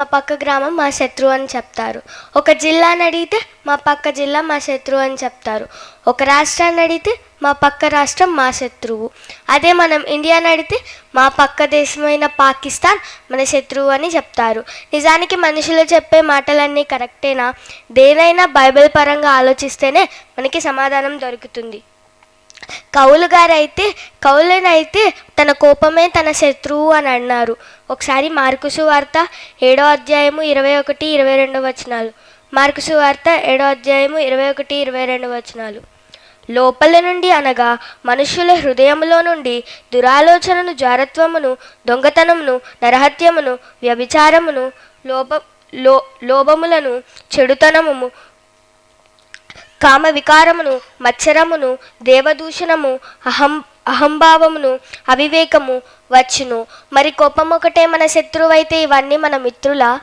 మా పక్క గ్రామం మా శత్రువు అని చెప్తారు. ఒక జిల్లాని అడిగితే మా పక్క జిల్లా మా శత్రువు అని చెప్తారు. ఒక రాష్ట్రాన్ని అడిగితే మా పక్క రాష్ట్రం మా శత్రువు. అదే మనం ఇండియాని అడిగితే మా పక్క దేశమైన పాకిస్తాన్ మన శత్రువు అని చెప్తారు. నిజానికి మనుషులు చెప్పే మాటలన్నీ కరెక్టేనా? దేనైనా బైబిల్ పరంగా ఆలోచిస్తేనే మనకి సమాధానం దొరుకుతుంది. కౌలు గారైతే కౌలునైతే తన కోపమే తన శత్రువు అని అన్నారు. ఒకసారి మార్కుసు వార్త ఏడో అధ్యాయము ఇరవై ఒకటి ఇరవై రెండు వచనాలు. మార్కుసు వార్త ఏడో అధ్యాయము ఇరవై ఒకటి ఇరవై రెండు వచనాలు. లోపల నుండి అనగా మనుషుల హృదయములో నుండి దురాలోచనను జారత్వమును దొంగతనమును నరహత్యమును వ్యభిచారమును లోప లో లోభములను చెడుతనము కామ వికారమును మత్సరమును దేవదూషణము అహం అహంభావమును అవివేకము వచ్చును. మరి కోపం ఒకటే మన శత్రువైతే ఇవన్నీ మన మిత్రులా?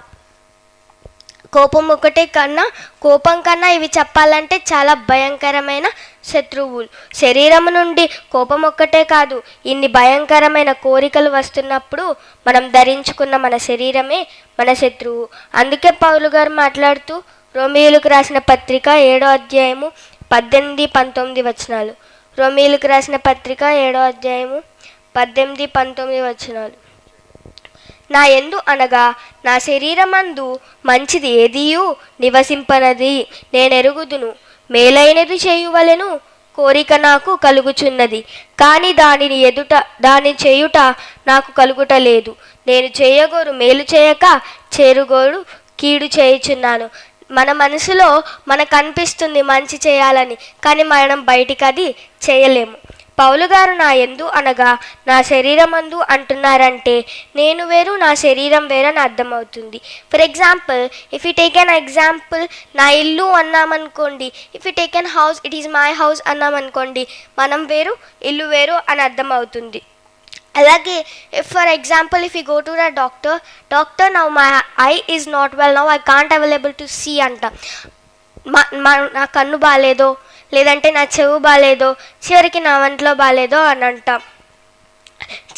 కోపం ఒకటే కన్నా కోపం కన్నా ఇవి చెప్పాలంటే చాలా భయంకరమైన శత్రువులు శరీరం నుండి కోపం ఒక్కటే కాదు ఇన్ని భయంకరమైన కోరికలు వస్తున్నప్పుడు మనం ధరించుకున్న మన శరీరమే మన శత్రువు. అందుకే పౌలు గారు మాట్లాడుతూ రోమిలకు రాసిన పత్రిక ఏడో అధ్యాయము పద్దెనిమిది పంతొమ్మిది వచనాలు. రోమిలకు రాసిన పత్రిక ఏడో అధ్యాయము పద్దెనిమిది పంతొమ్మిది వచనాలు. నా ఎందు అనగా నా శరీరమందు మంచిది ఏదియు నివసింపనది. నేనెరుగుదును మేలైనది చేయువలెను కోరిక నాకు కలుగుచున్నది. కానీ దానిని ఎదుట దాని చేయుట నాకు కలుగుట లేదు. నేను చేయగోరు మేలు చేయక చేరుగోరు కీడు చేయుచున్నాను. మన మనసులో మనకు అనిపిస్తుంది మంచి చేయాలని కానీ మనం బయటికి అది చేయలేము. పౌలు గారు నా ఎందు అనగా నా శరీరం అందు అంటున్నారంటే నేను వేరు నా శరీరం వేరని అర్థమవుతుంది. For example if you take an example నా ఇల్లు అన్నామనుకోండి if you take an house it is my house అన్నామనుకోండి మనం వేరు ఇల్లు వేరు అని అర్థమవుతుంది. అలాగే if for example if you go to the doctor doctor now my eye is not well now I can't available to see అంట. మా నా కన్ను బాగాలేదో లేదంటే నా చెవు బాగాలేదో చివరికి నా వంటలో బాగాలేదో అని అంటాం.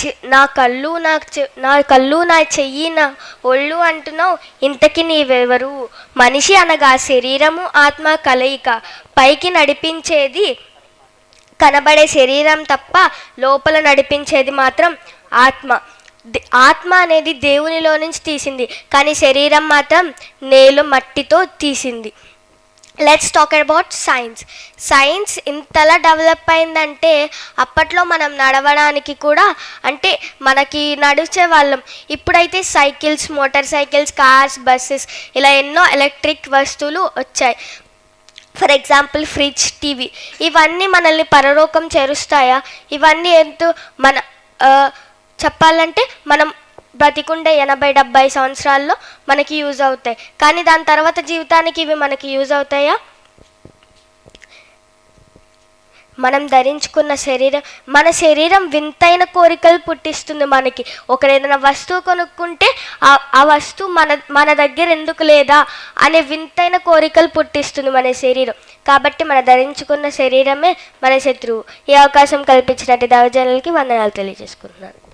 చి- నా కళ్ళు నా చె- నా కళ్ళు నా చెయ్యి నా ఒళ్ళు అంటున్నావు ఇంతకి నీవెవరు? మనిషి అనగా శరీరము ఆత్మ కలయిక. పైకి నడిపించేది కనబడే శరీరం తప్ప లోపల నడిపించేది మాత్రం ఆత్మ. ఆత్మ అనేది దేవునిలో నుంచి తీసింది కానీ శరీరం మాత్రం నేలు మట్టితో తీసింది. Let's talk about science science ఇంతలా డెవలప్ అయిందంటే అప్పట్లో మనం నడవడానికి కూడా అంటే మనకి నడిచే వాళ్ళం. ఇప్పుడైతే cycles motor cycles cars buses ఇలా ఎన్నో ఎలక్ట్రిక్ వస్తువులు వచ్చాయి. ఫర్ ఎగ్జాంపుల్ ఫ్రిడ్జ్ టీవీ ఇవన్నీ మనల్ని పరలోకం చేరుస్తాయా? ఇవన్నీ ఎంతో మన చెప్పాలంటే మనం బ్రతికుండే ఎనభై డెబ్బై సంవత్సరాల్లో మనకి యూజ్ అవుతాయి. కానీ దాని తర్వాత జీవితానికి ఇవి మనకి యూజ్ అవుతాయా? మనం ధరించుకున్న శరీరం మన శరీరం వింతైన కోరికలు పుట్టిస్తుంది మనకి. ఒకరేదైనా ఏదైనా వస్తువు కొనుక్కుంటే ఆ ఆ వస్తువు మన మన దగ్గర ఎందుకు లేదా అనే వింతైన కోరికలు పుట్టిస్తుంది మన శరీరం. కాబట్టి మన ధరించుకున్న శరీరమే మన శత్రువు. ఈ అవకాశం కల్పించినట్టు దవజనులకి వందనాలు తెలియజేసుకుంటున్నాను.